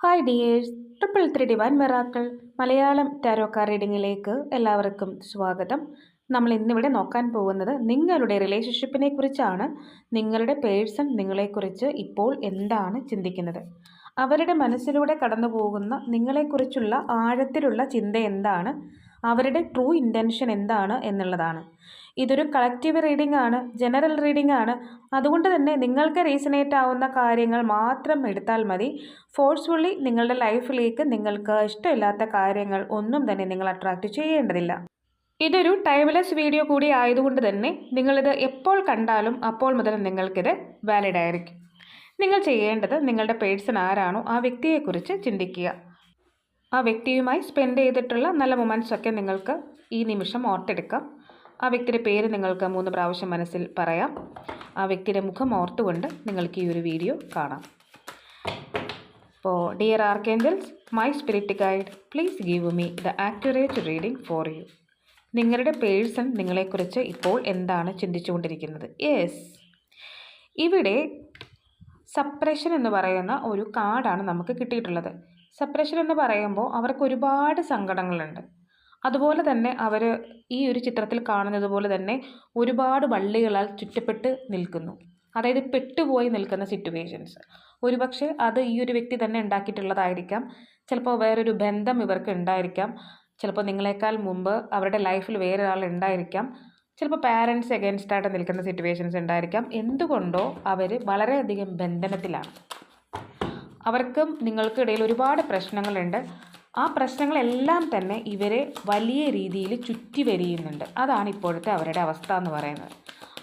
Hi dears triple three divine മെറാക്കൾ Malayalam ടാരോക്കാർ റീഡിങ്ങിലേക്ക് എല്ലാവർക്കും സ്വാഗതം. നമ്മൾ ഇന്നിവിടെ നോക്കാൻ പോകുന്നത് നിങ്ങളുടെ റിലേഷൻഷിപ്പിനെ കുറിച്ചാണ്. നിങ്ങളുടെ പേഴ്സൺ നിങ്ങളെക്കുറിച്ച് ഇപ്പോൾ എന്താണ് ചിന്തിക്കുന്നത്? അവരുടെ മനസ്സിലൂടെ കടന്നു പോകുന്ന നിങ്ങളെക്കുറിച്ചുള്ള ആഴത്തിലുള്ള ചിന്ത എന്താണ്? അവരുടെ ട്രൂ ഇന്റൻഷൻ എന്താണ് എന്നുള്ളതാണ്. ഇതൊരു കളക്റ്റീവ് റീഡിംഗ് ആണ് ജനറൽ റീഡിംഗ് ആണ്. അതുകൊണ്ട് തന്നെ നിങ്ങൾക്ക് റീസണേറ്റ് ആവുന്ന കാര്യങ്ങൾ മാത്രം എടുത്താൽ മതി. ഫോഴ്സ്ഫുള്ളി നിങ്ങളുടെ ലൈഫിലേക്ക് നിങ്ങൾക്ക് ഇഷ്ടമില്ലാത്ത കാര്യങ്ങൾ ഒന്നും തന്നെ നിങ്ങൾ അട്രാക്റ്റ് ചെയ്യേണ്ടതില്ല. ഇതൊരു ടൈംലെസ് വീഡിയോ കൂടി ആയതുകൊണ്ട് തന്നെ നിങ്ങളിത് എപ്പോൾ കണ്ടാലും അപ്പോൾ മുതൽ നിങ്ങൾക്കിത് വാലിഡ് ആയിരിക്കും. നിങ്ങൾ ചെയ്യേണ്ടത് നിങ്ങളുടെ പേഴ്സൺ ആരാണോ ആ വ്യക്തിയെക്കുറിച്ച് ചിന്തിക്കുക. ആ വ്യക്തിയുമായി സ്പെൻഡ് ചെയ്തിട്ടുള്ള നല്ല മൊമെന്റ്സൊക്കെ നിങ്ങൾക്ക് ഈ നിമിഷം ഓർത്തെടുക്കാം. ആ വ്യക്തിയുടെ പേര് നിങ്ങൾക്ക് മൂന്ന് പ്രാവശ്യം മനസ്സിൽ പറയാം. ആ വ്യക്തിയുടെ മുഖം ഓർത്തുകൊണ്ട് നിങ്ങൾക്ക് ഈ ഒരു വീഡിയോ കാണാം. അപ്പോൾ dear archangels my spirit guide please give me the accurate reading for you. നിങ്ങളുടെ പേഴ്സൺ നിങ്ങളെക്കുറിച്ച് ഇപ്പോൾ എന്താണ് ചിന്തിച്ചുകൊണ്ടിരിക്കുന്നത്? യെസ്. ഇവിടെ സപ്രഷൻ എന്ന് പറയുന്ന ഒരു കാർഡാണ് നമുക്ക് കിട്ടിയിട്ടുള്ളത്. സപ്രഷൻ എന്ന് പറയുമ്പോൾ അവർക്ക് ഒരുപാട് സങ്കടങ്ങളുണ്ട്. അതുപോലെ തന്നെ അവർ ഈ ഒരു ചിത്രത്തിൽ കാണുന്നത് പോലെ തന്നെ ഒരുപാട് വള്ളികളാൽ ചുറ്റപ്പെട്ട് നിൽക്കുന്നു. അതായത് പെട്ടുപോയി നിൽക്കുന്ന സിറ്റുവേഷൻസ് ഒരുപക്ഷെ അത് ഈ ഒരു വ്യക്തി തന്നെ ഉണ്ടാക്കിയിട്ടുള്ളതായിരിക്കാം. ചിലപ്പോൾ വേറൊരു ബന്ധം ഇവർക്ക് ഉണ്ടായിരിക്കാം. ചിലപ്പോൾ നിങ്ങളെക്കാൾ മുമ്പ് അവരുടെ ലൈഫിൽ വേറൊരാൾ ഉണ്ടായിരിക്കാം. ചിലപ്പോൾ പാരൻസ് എഗൈൻസ്റ്റ് ആയിട്ട് നിൽക്കുന്ന സിറ്റുവേഷൻസ് ഉണ്ടായിരിക്കാം. എന്തുകൊണ്ടോ അവർ വളരെയധികം ബന്ധനത്തിലാണ്. അവർക്കും നിങ്ങൾക്കിടയിൽ ഒരുപാട് പ്രശ്നങ്ങളുണ്ട്. ആ പ്രശ്നങ്ങളെല്ലാം തന്നെ ഇവരെ വലിയ രീതിയിൽ ചുറ്റി വരിയുന്നുണ്ട് അതാണ് ഇപ്പോഴത്തെ അവരുടെ അവസ്ഥ എന്ന് പറയുന്നത്.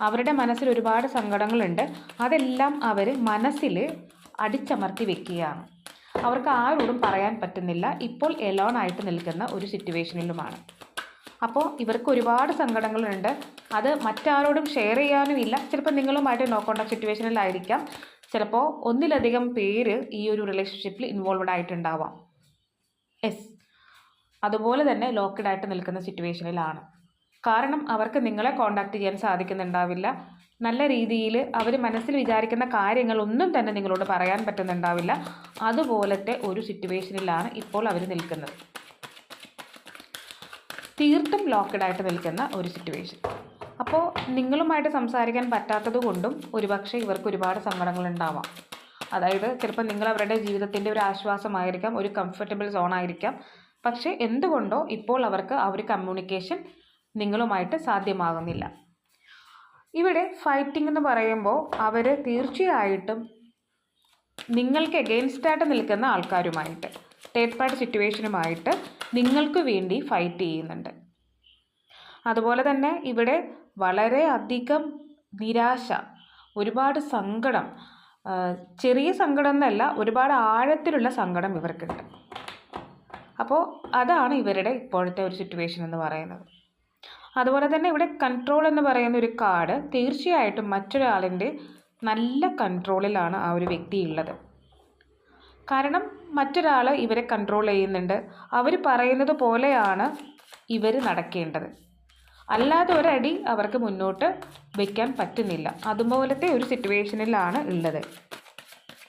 അവരുടെ മനസ്സിൽ ഒരുപാട് സങ്കടങ്ങളുണ്ട്. അതെല്ലാം അവർ മനസ്സിൽ അടിച്ചമർത്തി വെക്കുകയാണ്. അവർക്ക് ആരോടും പറയാൻ പറ്റുന്നില്ല. ഇപ്പോൾ എലോൺ ആയിട്ട് നിൽക്കുന്ന ഒരു സിറ്റുവേഷനിലുമാണ് അപ്പോൾ ഇവർക്ക് ഒരുപാട് സങ്കടങ്ങളുണ്ട്. അത് മറ്റാരോടും ഷെയർ ചെയ്യാനും ഇല്ല. ചിലപ്പോൾ നിങ്ങളുമായിട്ട് നോ കോണ്ടാക്ട് സിറ്റുവേഷനിലായിരിക്കാം ചിലപ്പോൾ ഒന്നിലധികം പേര് ഈ ഒരു റിലേഷൻഷിപ്പിൽ ഇൻവോൾവഡ് ആയിട്ടുണ്ടാവാം. എസ് അതുപോലെ തന്നെ ലോക്ക്ഡ് ആയിട്ട് നിൽക്കുന്ന സിറ്റുവേഷനിലാണ് കാരണം അവർക്ക് നിങ്ങളെ കോണ്ടാക്ട് ചെയ്യാൻ സാധിക്കുന്നുണ്ടാവില്ല. നല്ല രീതിയിൽ അവർ മനസ്സിൽ വിചാരിക്കുന്ന കാര്യങ്ങൾ ഒന്നും തന്നെ നിങ്ങളോട് പറയാൻ പറ്റുന്നുണ്ടാവില്ല. അതുപോലത്തെ ഒരു സിറ്റുവേഷനിലാണ് ഇപ്പോൾ അവർ നിൽക്കുന്നത്. തീർത്തും ലോക്ക്ഡ് ആയിട്ട് നിൽക്കുന്ന ഒരു സിറ്റുവേഷൻ അപ്പോൾ നിങ്ങളുമായിട്ട് സംസാരിക്കാൻ പറ്റാത്തത് കൊണ്ടും ഒരുപക്ഷെ ഇവർക്ക് ഒരുപാട് സങ്കടങ്ങൾ ഉണ്ടാവാം അതായത് ചിലപ്പോൾ നിങ്ങൾ അവരുടെ ജീവിതത്തിന്റെ ഒരു ആശ്വാസമായിരിക്കാം ഒരു കംഫർട്ടബിൾ സോൺ ആയിരിക്കാം. പക്ഷേ എന്തുകൊണ്ടോ ഇപ്പോൾ അവർക്ക് ആ ഒരു കമ്മ്യൂണിക്കേഷൻ നിങ്ങളുമായിട്ട് സാധ്യമാകുന്നില്ല. ഇവിടെ ഫൈറ്റിംഗ് എന്ന് പറയുമ്പോൾ അവർ തീർച്ചയായിട്ടും നിങ്ങൾക്ക് എഗെയിൻസ്റ്റായിട്ട് നിൽക്കുന്ന ആൾക്കാരുമായിട്ട് തേർഡ് പാർട്ടി സിറ്റുവേഷനുമായിട്ട് നിങ്ങൾക്ക് വേണ്ടി ഫൈറ്റ് ചെയ്യുന്നുണ്ട്. അതുപോലെ തന്നെ ഇവിടെ വളരെ അധികം നിരാശ ഒരുപാട് സങ്കടം ചെറിയ സങ്കടം എന്നല്ല ഒരുപാട് ആഴത്തിലുള്ള സങ്കടം ഇവർക്കുണ്ട്. അപ്പോൾ അതാണ് ഇവരുടെ ഇപ്പോഴത്തെ ഒരു സിറ്റുവേഷൻ എന്ന് പറയുന്നത്. അതുപോലെ തന്നെ ഇവിടെ കൺട്രോൾ എന്ന് പറയുന്ന ഒരു കാർഡ് തീർച്ചയായിട്ടും മറ്റൊരാളിന്റെ നല്ല കൺട്രോളിലാണ് ആ ഒരു വ്യക്തി ഉള്ളത്. കാരണം മറ്റൊരാൾ ഇവരെ കൺട്രോൾ ചെയ്യുന്നുണ്ട്. അവർ പറയുന്നത് പോലെയാണ് ഇവർ നടക്കേണ്ടത്. അല്ലാതെ ഒരടി അവർക്ക് മുന്നോട്ട് വയ്ക്കാൻ പറ്റുന്നില്ല. അതുപോലത്തെ ഒരു സിറ്റുവേഷനിലാണ് ഉള്ളത്.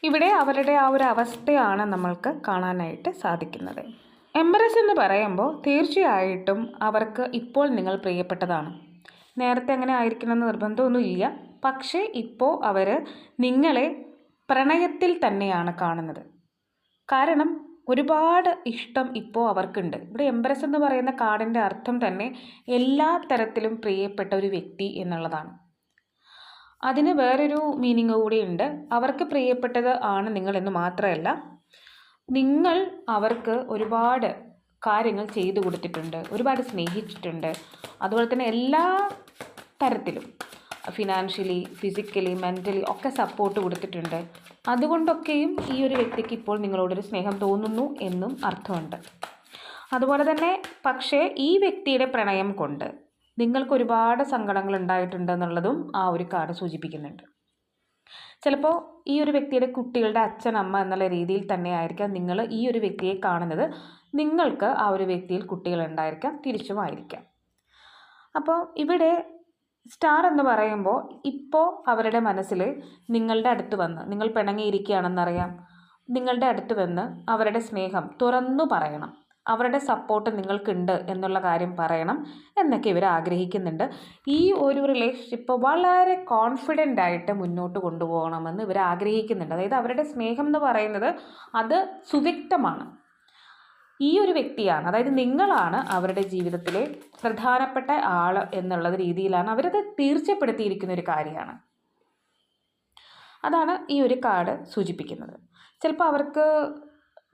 ഇവിടെ അവരുടെ ആ ഒരു അവസ്ഥയാണ് നമ്മൾക്ക് കാണാനായിട്ട് സാധിക്കുന്നത്. എംബറസ് എന്ന് പറയുമ്പോൾ തീർച്ചയായിട്ടും അവർക്ക് ഇപ്പോൾ നിങ്ങൾ പ്രിയപ്പെട്ടതാണ്. നേരത്തെ അങ്ങനെ ആയിരിക്കണമെന്ന് നിർബന്ധമൊന്നുമില്ല. പക്ഷേ ഇപ്പോൾ അവർ നിങ്ങളെ പ്രണയത്തിൽ തന്നെയാണ് കാണുന്നത്. കാരണം ഒരുപാട് ഇഷ്ടം ഇപ്പോൾ അവർക്കുണ്ട്. ഇവിടെ എംബ്രസ് എന്ന് പറയുന്ന കാർഡിന്റെ അർത്ഥം തന്നെ എല്ലാ തരത്തിലും പ്രിയപ്പെട്ട ഒരു വ്യക്തി എന്നുള്ളതാണ്. അതിന് വേറൊരു മീനിങ് കൂടിയുണ്ട് അവർക്ക് പ്രിയപ്പെട്ടത് ആണ് നിങ്ങളെന്ന് മാത്രമല്ല നിങ്ങൾ അവർക്ക് ഒരുപാട് കാര്യങ്ങൾ ചെയ്തു കൊടുത്തിട്ടുണ്ട് ഒരുപാട് സ്നേഹിച്ചിട്ടുണ്ട്. അതുപോലെ തന്നെ എല്ലാ തരത്തിലും ഫിനാൻഷ്യലി ഫിസിക്കലി മെന്റലി ഒക്കെ സപ്പോർട്ട് കൊടുത്തിട്ടുണ്ട്. അതുകൊണ്ടൊക്കെയും ഈ ഒരു വ്യക്തിക്ക് ഇപ്പോൾ നിങ്ങളോടൊരു സ്നേഹം തോന്നുന്നു എന്നും അർത്ഥമുണ്ട്. അതുപോലെ തന്നെ പക്ഷേ ഈ വ്യക്തിയുടെ പ്രണയം കൊണ്ട് നിങ്ങൾക്ക് ഒരുപാട് സങ്കടങ്ങൾ ഉണ്ടായിട്ടുണ്ട് എന്നുള്ളതും ആ ഒരു കാർഡ് സൂചിപ്പിക്കുന്നുണ്ട്. ചിലപ്പോൾ ഈ ഒരു വ്യക്തിയുടെ കുട്ടികളുടെ അച്ഛൻ അമ്മ എന്നുള്ള രീതിയിൽ തന്നെ ആയിരിക്കാം നിങ്ങൾ ഈ ഒരു വ്യക്തിയെ കാണുന്നത്. നിങ്ങൾക്ക് ആ ഒരു വ്യക്തിയിൽ കുട്ടികളുണ്ടായിരിക്കാം തിരിച്ചുമായിരിക്കാം അപ്പോൾ ഇവിടെ സ്റ്റാർ എന്ന് പറയുമ്പോൾ ഇപ്പോൾ അവരുടെ മനസ്സിൽ നിങ്ങളുടെ അടുത്ത് വന്ന് നിങ്ങൾ പിണങ്ങിയിരിക്കുകയാണെന്നറിയാം. നിങ്ങളുടെ അടുത്ത് വന്ന് അവരുടെ സ്നേഹം തുറന്നു പറയണം. അവരുടെ സപ്പോർട്ട് നിങ്ങൾക്കുണ്ട് എന്നുള്ള കാര്യം പറയണം എന്നൊക്കെ ഇവർ ആഗ്രഹിക്കുന്നുണ്ട്. ഈ ഒരു റിലേഷൻഷിപ്പ് വളരെ കോൺഫിഡന്റ് ആയിട്ട് മുന്നോട്ട് കൊണ്ടുപോകണമെന്ന് ഇവർ ആഗ്രഹിക്കുന്നുണ്ട്. അതായത് അവരുടെ സ്നേഹം എന്ന് പറയുന്നത് അത് സുവ്യക്തമാണ്. ഈ ഒരു വ്യക്തിയാണ്. അതായത് നിങ്ങളാണ് അവരുടെ ജീവിതത്തിലെ പ്രധാനപ്പെട്ട ആൾ എന്നുള്ള രീതിയിലാണ് അവരത് തീർച്ചപ്പെടുത്തിയിരിക്കുന്ന ഒരു കാര്യമാണ്. അതാണ് ഈ ഒരു കാർഡ് സൂചിപ്പിക്കുന്നത്. ചിലപ്പോൾ അവർക്ക്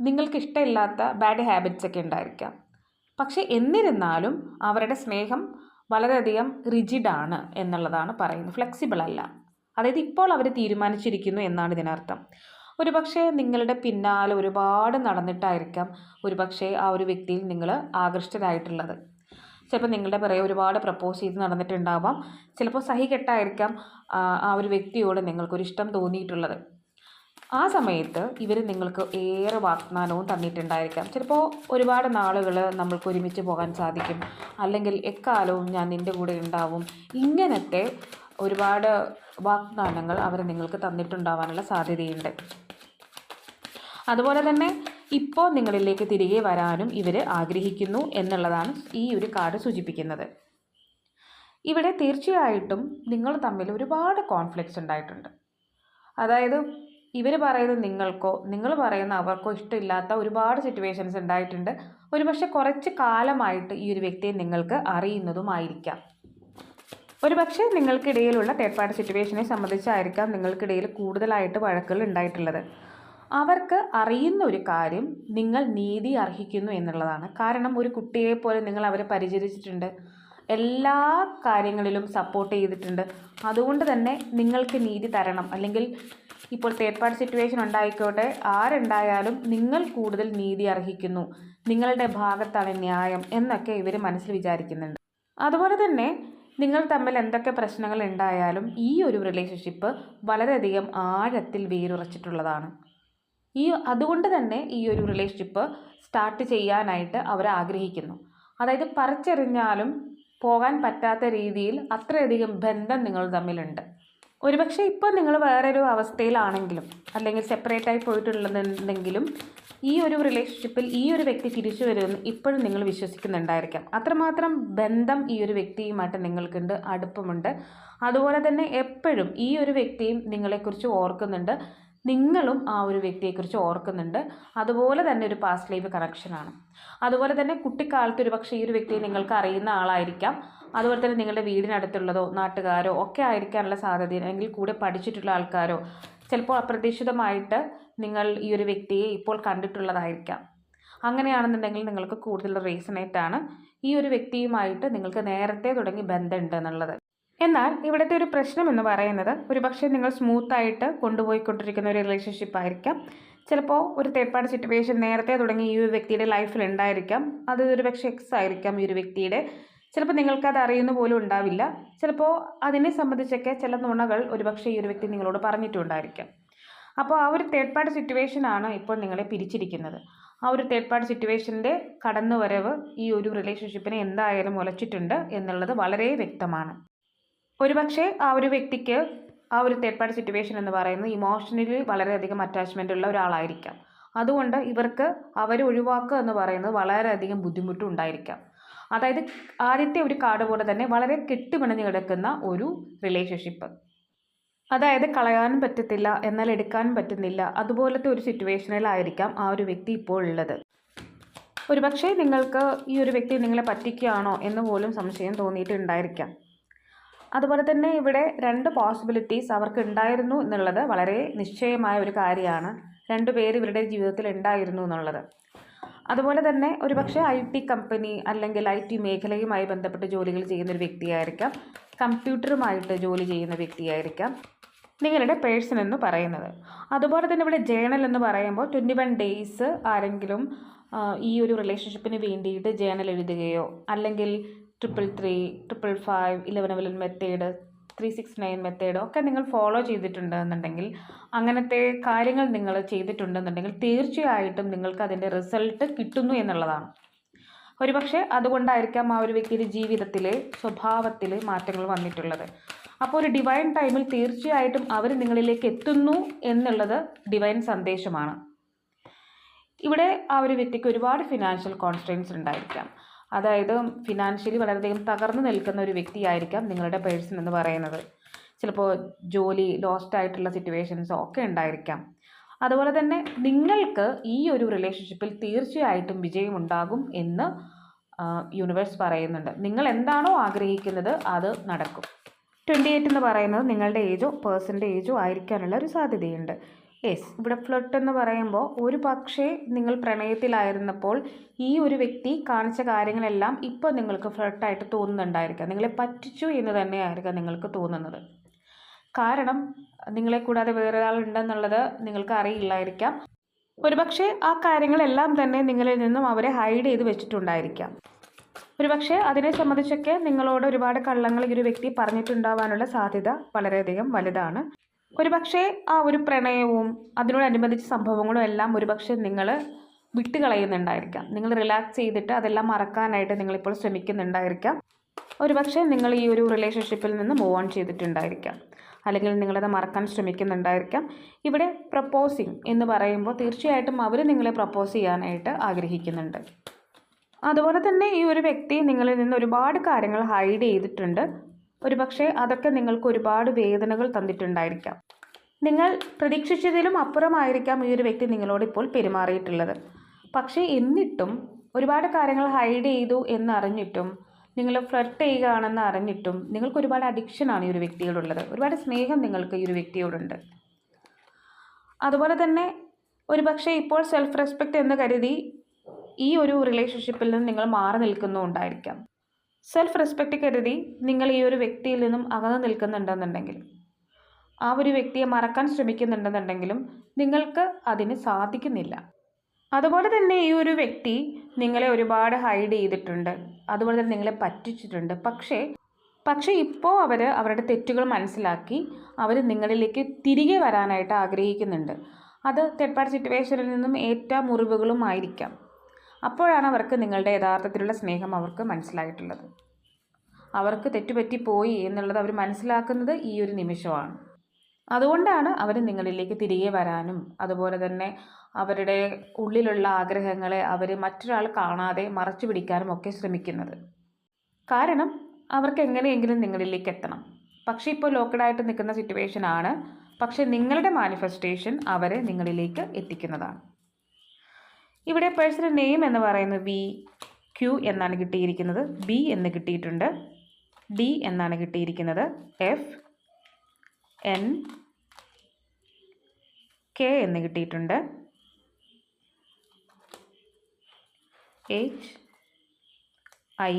നിങ്ങൾക്ക് ഇഷ്ടമില്ലാത്ത ബാഡ് ഹാബിറ്റ്സ് ഒക്കെ ഉണ്ടായിരിക്കാം. പക്ഷേ എന്നിരുന്നാലും അവരുടെ സ്നേഹം വളരെയധികം റിജിഡാണ് എന്നുള്ളതാണ് പറയുന്നത്. ഫ്ലെക്സിബിൾ അല്ല. അതായത് ഇപ്പോൾ അവർ തീരുമാനിച്ചിരിക്കുന്നു എന്നാണ് ഇതിനർത്ഥം. ഒരുപക്ഷെ നിങ്ങളുടെ പിന്നാലെ ഒരുപാട് നടന്നിട്ടായിരിക്കാം ഒരുപക്ഷെ ആ ഒരു വ്യക്തിയിൽ നിങ്ങൾ ആകൃഷ്ടരായിട്ടുള്ളത്. ചിലപ്പോൾ നിങ്ങളുടെ പിറകെ ഒരുപാട് പ്രപ്പോസ് ചെയ്ത് നടന്നിട്ടുണ്ടാവാം. ചിലപ്പോൾ സഹികെട്ടായിരിക്കാം ആ ഒരു വ്യക്തിയോട് നിങ്ങൾക്കൊരു ഇഷ്ടം തോന്നിയിട്ടുള്ളത്. ആ സമയത്ത് ഇവർ നിങ്ങൾക്ക് ഏറെ വാഗ്ദാനവും തന്നിട്ടുണ്ടായിരിക്കാം. ചിലപ്പോൾ ഒരുപാട് നാളുകൾ നമ്മൾക്ക് ഒരുമിച്ച് പോകാൻ സാധിക്കും. അല്ലെങ്കിൽ എക്കാലവും ഞാൻ നിന്റെ കൂടെ ഉണ്ടാവും. ഇങ്ങനത്തെ ഒരുപാട് വാഗ്ദാനങ്ങൾ അവർ നിങ്ങൾക്ക് തന്നിട്ടുണ്ടാവാനുള്ള സാധ്യതയുണ്ട്. അതുപോലെ തന്നെ ഇപ്പോൾ നിങ്ങളിലേക്ക് തിരികെ വരാനും ഇവർ ആഗ്രഹിക്കുന്നു എന്നുള്ളതാണ് ഈ ഒരു കാർഡ് സൂചിപ്പിക്കുന്നത്. ഇവിടെ തീർച്ചയായിട്ടും നിങ്ങൾ തമ്മിൽ ഒരുപാട് കോൺഫ്ലിക്ട്സ് ഉണ്ടായിട്ടുണ്ട്. അതായത് ഇവർ പറയുന്നത് നിങ്ങൾക്കോ നിങ്ങൾ പറയുന്ന അവർക്കോ ഇഷ്ടമില്ലാത്ത ഒരുപാട് സിറ്റുവേഷൻസ് ഉണ്ടായിട്ടുണ്ട്. ഒരുപക്ഷെ കുറച്ച് കാലമായിട്ട് ഈ ഒരു വ്യക്തിയെ നിങ്ങൾക്ക് അറിയുന്നതുമായിരിക്കാം. ഒരുപക്ഷെ നിങ്ങൾക്കിടയിലുള്ള തേർഡ് പാർട്ടി സിറ്റുവേഷനെ സംബന്ധിച്ചായിരിക്കാം നിങ്ങൾക്കിടയിൽ കൂടുതലായിട്ട് വഴക്കുകൾ ഉണ്ടായിട്ടുള്ളത്. അവർക്ക് അറിയുന്ന ഒരു കാര്യം നിങ്ങൾ നീതി അർഹിക്കുന്നു എന്നുള്ളതാണ്. കാരണം ഒരു കുട്ടിയെ പോലെ നിങ്ങൾ അവരെ പരിചരിച്ചിട്ടുണ്ട്. എല്ലാ കാര്യങ്ങളിലും സപ്പോർട്ട് ചെയ്തിട്ടുണ്ട്. അതുകൊണ്ട് തന്നെ നിങ്ങൾക്ക് നീതി തരണം. അല്ലെങ്കിൽ ഇപ്പോൾ തേർഡ് പാർട്ടി സിറ്റുവേഷൻ ഉണ്ടായിക്കോട്ടെ. ആരുണ്ടായാലും നിങ്ങൾ കൂടുതൽ നീതി അർഹിക്കുന്നു. നിങ്ങളുടെ ഭാഗത്താണ് ന്യായം എന്നൊക്കെ ഇവർ മനസ്സിൽ വിചാരിക്കുന്നുണ്ട്. അതുപോലെ തന്നെ നിങ്ങൾ തമ്മിൽ എന്തൊക്കെ പ്രശ്നങ്ങൾ ഉണ്ടായാലും ഈ ഒരു റിലേഷൻഷിപ്പ് വളരെയധികം ആഴത്തിൽ വേരുറച്ചിട്ടുള്ളതാണ്. ഈ അതുകൊണ്ട് തന്നെ ഈ ഒരു റിലേഷൻഷിപ്പ് സ്റ്റാർട്ട് ചെയ്യാനായിട്ട് അവർ ആഗ്രഹിക്കുന്നു. അതായത് പറിച്ചെറിഞ്ഞാലും പോകാൻ പറ്റാത്ത രീതിയിൽ അത്രയധികം ബന്ധം നിങ്ങൾ തമ്മിലുണ്ട്. ഒരുപക്ഷെ ഇപ്പോൾ നിങ്ങൾ വേറൊരു അവസ്ഥയിലാണെങ്കിലും അല്ലെങ്കിൽ സെപ്പറേറ്റ് ആയി ഈ ഒരു റിലേഷൻഷിപ്പിൽ ഈ ഒരു വ്യക്തി തിരിച്ചു വരുമെന്ന് ഇപ്പോഴും നിങ്ങൾ വിശ്വസിക്കുന്നുണ്ടായിരിക്കാം. അത്രമാത്രം ബന്ധം ഈ ഒരു വ്യക്തിയുമായിട്ട് നിങ്ങൾക്കുണ്ട് അടുപ്പമുണ്ട്. അതുപോലെ തന്നെ എപ്പോഴും ഈ ഒരു വ്യക്തിയും നിങ്ങളെക്കുറിച്ച് ഓർക്കുന്നുണ്ട്. നിങ്ങളും ആ ഒരു വ്യക്തിയെക്കുറിച്ച് ഓർക്കുന്നുണ്ട്. അതുപോലെ തന്നെ ഒരു പാസ്റ്റ് ലൈഫ് കണക്ഷനാണ് അതുപോലെ തന്നെ കുട്ടിക്കാലത്ത് ഒരു പക്ഷേ ഈ ഒരു വ്യക്തിയെ നിങ്ങൾക്ക് അറിയുന്ന ആളായിരിക്കാം. അതുപോലെ തന്നെ നിങ്ങളുടെ വീടിനടുത്തുള്ളതോ നാട്ടുകാരോ ഒക്കെ ആയിരിക്കാനുള്ള സാധ്യത അല്ലെങ്കിൽ കൂടെ പഠിച്ചിട്ടുള്ള ആൾക്കാരോ ചിലപ്പോൾ അപ്രതീക്ഷിതമായിട്ട് നിങ്ങൾ ഈ ഒരു വ്യക്തിയെ ഇപ്പോൾ കണ്ടിട്ടുള്ളതായിരിക്കാം. അങ്ങനെയാണെന്നുണ്ടെങ്കിൽ നിങ്ങൾക്ക് കൂടുതൽ റീസണേറ്റാണ് ഈ ഒരു വ്യക്തിയുമായിട്ട് നിങ്ങൾക്ക് നേരത്തെ തുടങ്ങി ബന്ധമുണ്ട് എന്നുള്ളത്. എന്നാൽ ഇവിടുത്തെ ഒരു പ്രശ്നം എന്ന് പറയുന്നത് ഒരുപക്ഷെ നിങ്ങൾ സ്മൂത്തായിട്ട് കൊണ്ടുപോയിക്കൊണ്ടിരിക്കുന്ന ഒരു റിലേഷൻഷിപ്പ് ആയിരിക്കാം. ചിലപ്പോൾ ഒരു തേർഡ് സിറ്റുവേഷൻ നേരത്തെ തുടങ്ങി ഈ ഒരു വ്യക്തിയുടെ ലൈഫിൽ ഉണ്ടായിരിക്കാം. അത് ഒരു പക്ഷേ എക്സ് ആയിരിക്കാം ഈ ഒരു വ്യക്തിയുടെ. ചിലപ്പോൾ നിങ്ങൾക്കത് അറിയുന്ന പോലും ഉണ്ടാവില്ല. ചിലപ്പോൾ അതിനെ സംബന്ധിച്ചൊക്കെ ചില നുണകൾ ഒരുപക്ഷെ ഈ ഒരു വ്യക്തി നിങ്ങളോട് പറഞ്ഞിട്ടുണ്ടായിരിക്കാം. അപ്പോൾ ആ ഒരു തേർഡ് പാർട്ടി സിറ്റുവേഷനാണ് ഇപ്പോൾ നിങ്ങളെ പിരിച്ചിരിക്കുന്നത്. ആ ഒരു തേർഡ് പാർട്ടി സിറ്റുവേഷന്റെ കടന്നുവരവ് ഈ ഒരു റിലേഷൻഷിപ്പിനെ എന്തായാലും ഉലച്ചിട്ടുണ്ട് എന്നുള്ളത് വളരെ വ്യക്തമാണ്. ഒരുപക്ഷെ ആ ഒരു വ്യക്തിക്ക് ആ ഒരു തേർഡ് പാർട്ടി സിറ്റുവേഷൻ എന്ന് പറയുന്നത് ഇമോഷണലി വളരെയധികം അറ്റാച്ച്മെന്റ് ഉള്ള ഒരാളായിരിക്കാം. അതുകൊണ്ട് ഇവർക്ക് അവരെ ഒഴിവാക്കുക എന്ന് പറയുന്നത് വളരെയധികം ബുദ്ധിമുട്ടും ഉണ്ടായിരിക്കാം അതായത് ആദ്യത്തെ ഒരു കാർഡ് പോലെ തന്നെ വളരെ കെട്ടുപിണഞ്ഞ് കിടക്കുന്ന ഒരു റിലേഷൻഷിപ്പ് അതായത് കളയാനും പറ്റത്തില്ല എന്നാൽ എടുക്കാനും പറ്റുന്നില്ല അതുപോലത്തെ ഒരു സിറ്റുവേഷനിലായിരിക്കാം ആ ഒരു വ്യക്തി ഇപ്പോൾ ഉള്ളത്. ഒരുപക്ഷെ നിങ്ങൾക്ക് ഈ ഒരു വ്യക്തി നിങ്ങളെ പറ്റിക്കുകയാണോ എന്ന് പോലും സംശയം തോന്നിയിട്ടുണ്ടായിരിക്കാം. അതുപോലെ തന്നെ ഇവിടെ രണ്ട് പോസിബിലിറ്റീസ് അവർക്ക് ഉണ്ടായിരുന്നു എന്നുള്ളത് വളരെ നിശ്ചയമായ ഒരു കാര്യമാണ്. രണ്ടു പേര് ഇവരുടെ ജീവിതത്തിൽ ഉണ്ടായിരുന്നു എന്നുള്ളത്. അതുപോലെ തന്നെ ഒരുപക്ഷെ ഐ ടി കമ്പനി അല്ലെങ്കിൽ ഐ ടി മേഖലയുമായി ബന്ധപ്പെട്ട് ജോലികൾ ചെയ്യുന്ന ഒരു വ്യക്തിയായിരിക്കാം. കമ്പ്യൂട്ടറുമായിട്ട് ജോലി ചെയ്യുന്ന വ്യക്തിയായിരിക്കാം. നിങ്ങളുടെ പേഴ്സൺ എന്ന് പറയുന്നത്. അതുപോലെ തന്നെ ഇവിടെ ജേണൽ എന്ന് പറയുമ്പോൾ ട്വന്റി വൺ ഡേയ്സ് ആരെങ്കിലും ഈ ഒരു റിലേഷൻഷിപ്പിന് വേണ്ടിയിട്ട് ജേണൽ എഴുതുകയോ അല്ലെങ്കിൽ triple three triple five eleven eleven method three six nine method ഒക്കെ നിങ്ങൾ ഫോളോ ചെയ്തിട്ടുണ്ട് എന്നുണ്ടെങ്കിൽ അങ്ങനത്തെ കാര്യങ്ങൾ നിങ്ങൾ ചെയ്തിട്ടുണ്ടെന്നുണ്ടെങ്കിൽ തീർച്ചയായിട്ടും നിങ്ങൾക്ക് അതിന്റെ റിസൾട്ട് കിട്ടുന്നു എന്നുള്ളതാണ്. ഒരുപക്ഷെ അതുകൊണ്ടായിരിക്കാം ആ ഒരു വ്യക്തിയുടെ ജീവിതത്തിൽ സ്വഭാവത്തിൽ മാറ്റങ്ങൾ വന്നിട്ടുള്ളത്. അപ്പോൾ ഒരു ഡിവൈൻ ടൈമിൽ തീർച്ചയായിട്ടും അവർ നിങ്ങളിലേക്ക് എത്തുന്നു എന്നുള്ളത് ഡിവൈൻ സന്ദേശമാണ്. ഇവിടെ ആ ഒരു വ്യക്തിക്ക് ഒരുപാട് ഫിനാൻഷ്യൽ കോൺസ്ട്രെയിൻസ് ഉണ്ടായിരിക്കാം. അതായത് ഫിനാൻഷ്യലി വളരെയധികം തകർന്നു നിൽക്കുന്ന ഒരു വ്യക്തിയായിരിക്കാം നിങ്ങളുടെ പേഴ്സൺ എന്ന് പറയുന്നത്. ചിലപ്പോൾ ജോലി ലോസ്റ്റ് ആയിട്ടുള്ള സിറ്റുവേഷൻസോ ഒക്കെ ഉണ്ടായിരിക്കാം. അതുപോലെ തന്നെ നിങ്ങൾക്ക് ഈ ഒരു റിലേഷൻഷിപ്പിൽ തീർച്ചയായിട്ടും വിജയമുണ്ടാകും എന്ന് യൂണിവേഴ്സ് പറയുന്നുണ്ട്. നിങ്ങൾ എന്താണോ ആഗ്രഹിക്കുന്നത് അത് നടക്കും. ട്വന്റി എയ്റ്റ് എന്ന് പറയുന്നത് നിങ്ങളുടെ ഏജോ പേഴ്സന്റെ ഏജോ ആയിരിക്കാനുള്ള ഒരു സാധ്യതയുണ്ട്. യെസ് ഇവിടെ ഫ്ലട്ട് എന്ന് പറയുമ്പോൾ ഒരു പക്ഷേ നിങ്ങൾ പ്രണയത്തിലായിരുന്നപ്പോൾ ഈ ഒരു വ്യക്തി കാണിച്ച കാര്യങ്ങളെല്ലാം ഇപ്പോൾ നിങ്ങൾക്ക് ഫ്ലട്ടായിട്ട് തോന്നുന്നുണ്ടായിരിക്കാം. നിങ്ങളെ പറ്റിച്ചു എന്ന് തന്നെയായിരിക്കാം നിങ്ങൾക്ക് തോന്നുന്നത്. കാരണം നിങ്ങളെ കൂടാതെ വേറെ ഒരാളുണ്ടെന്നുള്ളത് നിങ്ങൾക്ക് അറിയില്ലായിരിക്കാം. ഒരുപക്ഷെ ആ കാര്യങ്ങളെല്ലാം തന്നെ നിങ്ങളിൽ നിന്നും അവരെ ഹൈഡ് ചെയ്ത് വെച്ചിട്ടുണ്ടായിരിക്കാം. ഒരുപക്ഷെ അതിനെ സംബന്ധിച്ചൊക്കെ നിങ്ങളോട് ഒരുപാട് കള്ളങ്ങൾ ഈ ഒരു വ്യക്തി പറഞ്ഞിട്ടുണ്ടാവാനുള്ള സാധ്യത വളരെയധികം വലുതാണ്. ഒരുപക്ഷെ ആ ഒരു പ്രണയവും അതിനോടനുബന്ധിച്ച സംഭവങ്ങളും എല്ലാം ഒരുപക്ഷെ നിങ്ങൾ വിട്ടുകളയുന്നുണ്ടായിരിക്കാം. നിങ്ങൾ റിലാക്സ് ചെയ്തിട്ട് അതെല്ലാം മറക്കാനായിട്ട് നിങ്ങളിപ്പോൾ ശ്രമിക്കുന്നുണ്ടായിരിക്കാം. ഒരുപക്ഷെ നിങ്ങൾ ഈ ഒരു റിലേഷൻഷിപ്പിൽ നിന്ന് മൂവ് ഓൺ ചെയ്തിട്ടുണ്ടായിരിക്കാം. അല്ലെങ്കിൽ നിങ്ങളത് മറക്കാൻ ശ്രമിക്കുന്നുണ്ടായിരിക്കാം. ഇവിടെ പ്രപ്പോസിങ് എന്ന് പറയുമ്പോൾ തീർച്ചയായിട്ടും അവർ നിങ്ങളെ പ്രപ്പോസ് ചെയ്യാനായിട്ട് ആഗ്രഹിക്കുന്നുണ്ട്. അതുപോലെ തന്നെ ഈ ഒരു വ്യക്തി നിങ്ങളിൽ നിന്ന് ഒരുപാട് കാര്യങ്ങൾ ഹൈഡ് ചെയ്തിട്ടുണ്ട്. ഒരുപക്ഷെ അതൊക്കെ നിങ്ങൾക്ക് ഒരുപാട് വേദനകൾ തന്നിട്ടുണ്ടായിരിക്കാം. നിങ്ങൾ പ്രതീക്ഷിച്ചതിലും അപ്പുറമായിരിക്കാം ഈ ഒരു വ്യക്തി നിങ്ങളോട് ഇപ്പോൾ പെരുമാറിയിട്ടുള്ളത്. പക്ഷേ എന്നിട്ടും ഒരുപാട് കാര്യങ്ങൾ ഹൈഡ് ചെയ്തു എന്നറിഞ്ഞിട്ടും നിങ്ങൾ ഫ്ലർട്ട് ചെയ്യുകയാണെന്ന് അറിഞ്ഞിട്ടും നിങ്ങൾക്ക് ഒരുപാട് അഡിക്ഷനാണ് ഈ ഒരു വ്യക്തിയോടുള്ളത്. ഒരുപാട് സ്നേഹം നിങ്ങൾക്ക് ഈ ഒരു വ്യക്തിയോടുണ്ട്. അതുപോലെ തന്നെ ഒരുപക്ഷെ ഇപ്പോൾ സെൽഫ് റെസ്പെക്റ്റ് എന്ന് കരുതി ഈ ഒരു റിലേഷൻഷിപ്പിൽ നിന്ന് നിങ്ങൾ മാറി നിൽക്കുന്നുണ്ടായിരിക്കാം. സെൽഫ് റെസ്പെക്റ്റ് കരുതി നിങ്ങൾ ഈ ഒരു വ്യക്തിയിൽ നിന്നും അകന്നു നിൽക്കുന്നുണ്ടെന്നുണ്ടെങ്കിൽ ആ ഒരു വ്യക്തിയെ മറക്കാൻ ശ്രമിക്കുന്നുണ്ടെന്നുണ്ടെങ്കിലും നിങ്ങൾക്ക് അതിന് സാധിക്കുന്നില്ല. അതുപോലെ തന്നെ ഈ ഒരു വ്യക്തി നിങ്ങളെ ഒരുപാട് ഹൈഡ് ചെയ്തിട്ടുണ്ട്. അതുപോലെ തന്നെ നിങ്ങളെ പറ്റിച്ചിട്ടുണ്ട്. പക്ഷേ പക്ഷേ ഇപ്പോൾ അവർ അവരുടെ തെറ്റുകൾ മനസ്സിലാക്കി അവർ നിങ്ങളിലേക്ക് തിരികെ വരാനായിട്ട് ആഗ്രഹിക്കുന്നുണ്ട്. അത് തേർഡ് സിറ്റുവേഷനിൽ നിന്നും ഏറ്റ മുറിവുകളും ആയിരിക്കാം അപ്പോഴാണ് അവർക്ക് നിങ്ങളുടെ യഥാർത്ഥത്തിലുള്ള സ്നേഹം അവർക്ക് മനസ്സിലായിട്ടുള്ളത്. അവർക്ക് തെറ്റുപറ്റിപ്പോയി എന്നുള്ളത് അവർ മനസ്സിലാക്കുന്നത് ഈ ഒരു നിമിഷമാണ്. അതുകൊണ്ടാണ് അവർ നിങ്ങളിലേക്ക് തിരികെ വരാനും അതുപോലെ തന്നെ അവരുടെ ഉള്ളിലുള്ള ആഗ്രഹങ്ങളെ അവർ മറ്റൊരാൾ കാണാതെ മറച്ചു പിടിക്കാനും ഒക്കെ ശ്രമിക്കുന്നത്. കാരണം അവർക്ക് എങ്ങനെയെങ്കിലും നിങ്ങളിലേക്ക് എത്തണം. പക്ഷേ ഇപ്പോൾ ലോക്കഡായിട്ട് നിൽക്കുന്ന സിറ്റുവേഷൻ ആണ്. പക്ഷേ നിങ്ങളുടെ മാനിഫെസ്റ്റേഷൻ അവരെ നിങ്ങളിലേക്ക് എത്തിക്കുന്നതാണ്. ഇവിടെ പേഴ്സണൽ നെയിം എന്ന് പറയുന്നത് വി ക്യു എന്നാണ് കിട്ടിയിരിക്കുന്നത്. ബി എന്ന് കിട്ടിയിട്ടുണ്ട്. ഡി എന്നാണ് കിട്ടിയിരിക്കുന്നത്. എഫ് എൻ കെ എന്ന് കിട്ടിയിട്ടുണ്ട്. എച്ച് ഐ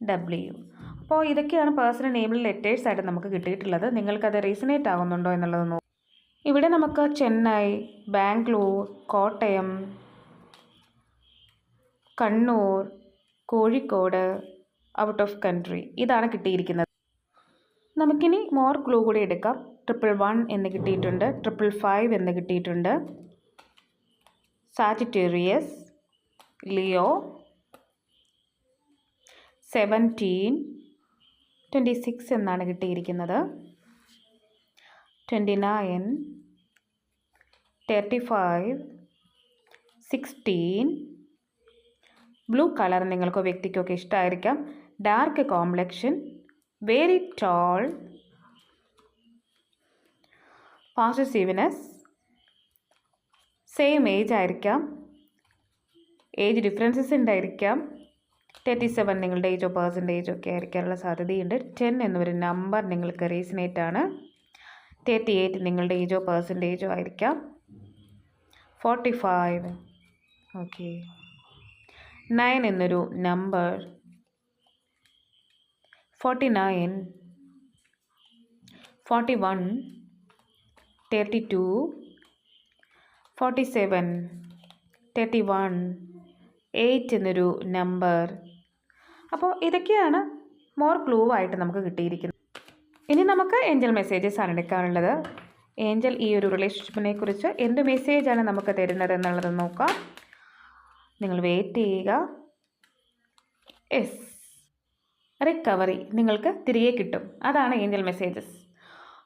ഡബ്ല്യു അപ്പോൾ ഇതൊക്കെയാണ് പേഴ്സണൽ നെയിമിൽ ലെറ്റേഴ്സ് ആയിട്ട് നമുക്ക് കിട്ടിയിട്ടുള്ളത്. നിങ്ങൾക്കത് റീസണേറ്റ് ആകുന്നുണ്ടോ എന്നുള്ളത് ഇവിടെ നമുക്ക് Chennai Bangalore Kottayam Kannur Kozhikode out of country ഇതാണ് കിട്ടിയിരിക്കുന്നത്. നമുക്കിനി മോർ ക്ലൂ കൂടി എടുക്കാം. ട്രിപ്പിൾ വൺ എന്ന് കിട്ടിയിട്ടുണ്ട് ട്രിപ്പിൾ ഫൈവ് എന്ന് കിട്ടിയിട്ടുണ്ട്. Sagittarius Leo seventeen twenty six എന്നാണ് കിട്ടിയിരിക്കുന്നത്. Thirty five sixteen blue colour നിങ്ങൾക്ക് വ്യക്തിക്കൊക്കെ ഇഷ്ടമായിരിക്കാം dark complexion very tall positiveness same age ആയിരിക്കാം. ഏജ് ഡിഫറൻസസ് ഉണ്ടായിരിക്കാം. തേർട്ടി സെവൻ നിങ്ങളുടെ ഏജോ പേഴ്സന്റേജോ ഒക്കെ ആയിരിക്കാനുള്ള സാധ്യതയുണ്ട്. ടെൻ എന്നൊരു നമ്പർ നിങ്ങൾക്ക് റീസണേറ്റ് ആണ്. തേർട്ടി എയ്റ്റ് നിങ്ങളുടെ ഏജോ പേഴ്സന്റേജോ ആയിരിക്കാം. ഫോർട്ടി ഫൈവ് ഓക്കെ നയൻ എന്നൊരു number forty nine forty one thirty two forty seven thirty one eight എന്നൊരു നമ്പർ അപ്പോൾ ഇതൊക്കെയാണ് മോർ ക്ലൂ ആയിട്ട് നമുക്ക് കിട്ടിയിരിക്കുന്നത്. ഇനി നമുക്ക് ഏഞ്ചൽ മെസ്സേജസ് ആണ് എടുക്കാനുള്ളത്. ഏഞ്ചൽ ഈ ഒരു റിലേഷൻഷിപ്പിനെ കുറിച്ച് എന്ത് മെസ്സേജാണ് നമുക്ക് തരുന്നത് എന്നുള്ളത് നോക്കാം. നിങ്ങൾ വെയിറ്റ് ചെയ്യുക. എസ് റിക്കവറി നിങ്ങൾക്ക് തിരികെ കിട്ടും. അതാണ് ഏഞ്ചൽ മെസ്സേജസ്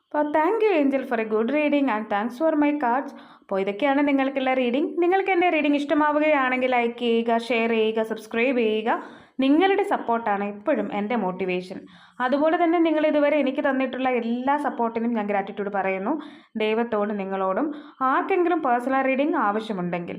അപ്പോൾ thank you angel for a good reading and thanks for my cards അപ്പോൾ ഇതൊക്കെയാണ് നിങ്ങൾക്കുള്ള റീഡിംഗ് നിങ്ങൾക്ക് എന്റെ റീഡിംഗ് ഇഷ്ടമാവുകയാണെങ്കിൽ ലൈക്ക് ചെയ്യുക ഷെയർ ചെയ്യുക സബ്സ്ക്രൈബ് ചെയ്യുക. നിങ്ങളുടെ സപ്പോർട്ടാണ് എപ്പോഴും എന്റെ മോട്ടിവേഷൻ. അതുപോലെ തന്നെ നിങ്ങൾ ഇതുവരെ എനിക്ക് തന്നിട്ടുള്ള എല്ലാ സപ്പോർട്ടിനും ഞാൻ ഗ്രാറ്റിറ്റ്യൂഡ് പറയുന്നു. ദൈവത്തോട് നിങ്ങളോടും ആർക്കെങ്കിലും പേഴ്സണൽ റീഡിംഗ് ആവശ്യമുണ്ടെങ്കിൽ